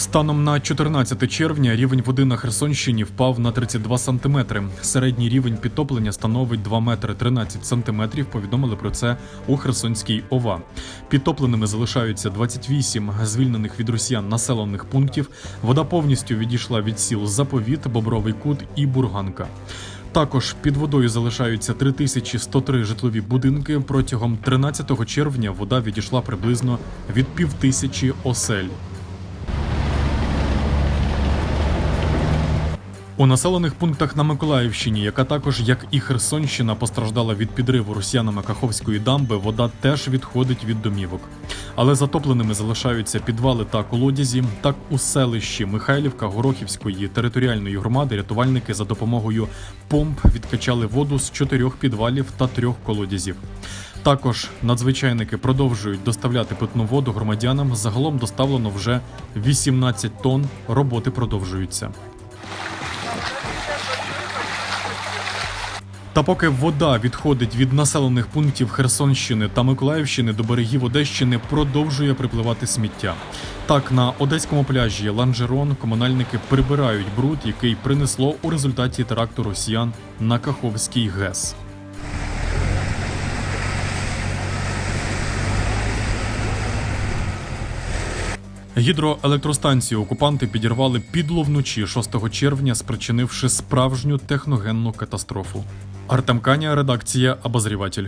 Станом на 14 червня рівень води на Херсонщині впав на 32 сантиметри. Середній рівень підтоплення становить 2 метри 13 сантиметрів. Повідомили про це у Херсонській ОВА. Підтопленими залишаються 28 звільнених від росіян населених пунктів. Вода повністю відійшла від сіл Заповіт, Бобровий Кут і Бурганка. Також під водою залишаються 3103 житлові будинки. Протягом 13 червня вода відійшла приблизно від півтисячі осель. У населених пунктах на Миколаївщині, яка також, як і Херсонщина, постраждала від підриву росіянами Каховської дамби, вода теж відходить від домівок. Але затопленими залишаються підвали та колодязі. Так у селищі Михайлівка Горохівської територіальної громади рятувальники за допомогою помп відкачали воду з чотирьох підвалів та трьох колодязів. Також надзвичайники продовжують доставляти питну воду громадянам. Загалом доставлено вже 18 тонн. Роботи продовжуються. Та поки вода відходить від населених пунктів Херсонщини та Миколаївщини до берегів Одещини, продовжує припливати сміття. Так, на одеському пляжі Ланжерон комунальники прибирають бруд, який принесло у результаті теракту росіян на Каховський ГЕС. Гідроелектростанцію окупанти підірвали підло вночі 6 червня, спричинивши справжню техногенну катастрофу. Артем Каня, редакція Обозріватель.